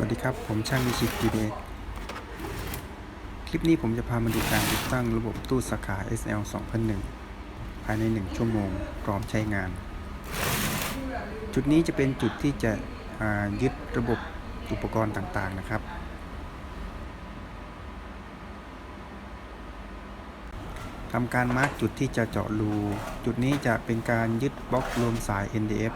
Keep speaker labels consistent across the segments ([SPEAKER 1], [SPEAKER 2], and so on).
[SPEAKER 1] สวัสดีครับ ผมช่างวิชิต DBX คลิปนี้ผมจะพามาดูการติดตั้งระบบตู้สาขา SL 2001 ภายใน 1 ชั่วโมงพร้อมใช้งาน จุดนี้จะเป็นจุดที่จะยึดระบบอุปกรณ์ต่างๆนะครับ ทำการมาร์กจุดที่จะเจาะรู จุดนี้จะเป็นการยึดบล็อกรวมสาย NDF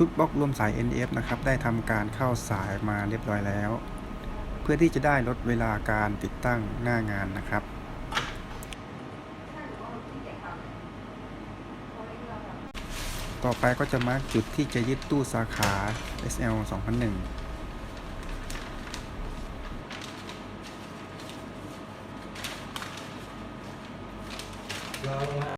[SPEAKER 1] ชุดบล็อกรวมสาย NF นะครับ ได้ทำการเข้าสายมาเรียบร้อยแล้ว เพื่อที่จะได้ลดเวลาการติดตั้งหน้างานนะครับ ต่อไปก็จะมาร์กจุดที่จะยึดตู้สาขา SL 2001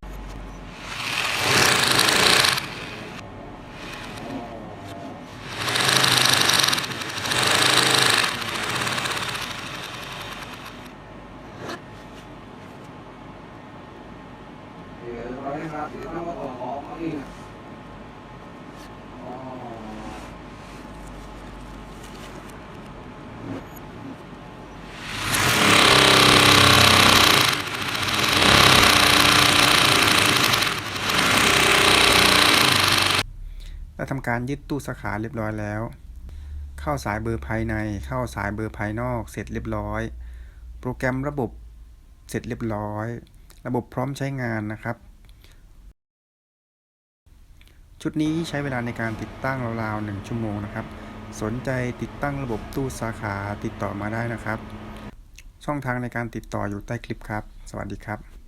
[SPEAKER 2] ดี๋ยวเราให้ครับเดี๋ยวต้องมาต่อของเขาอีกอ๋อ
[SPEAKER 1] และทำการยึดตู้สาขาเรียบร้อยแล้ว เข้าสายเบอร์ภายใน เข้าสายเบอร์ภายนอก เสร็จเรียบร้อย โปรแกรมระบบเสร็จเรียบร้อย ระบบพร้อมใช้งานนะครับ ชุดนี้ใช้เวลาในการติดตั้งราวๆ1ชั่วโมงนะครับ สนใจติดตั้งระบบตู้สาขาติดต่อมาได้นะครับ ช่องทางในการติดต่ออยู่ใต้คลิปครับ สวัสดีครับ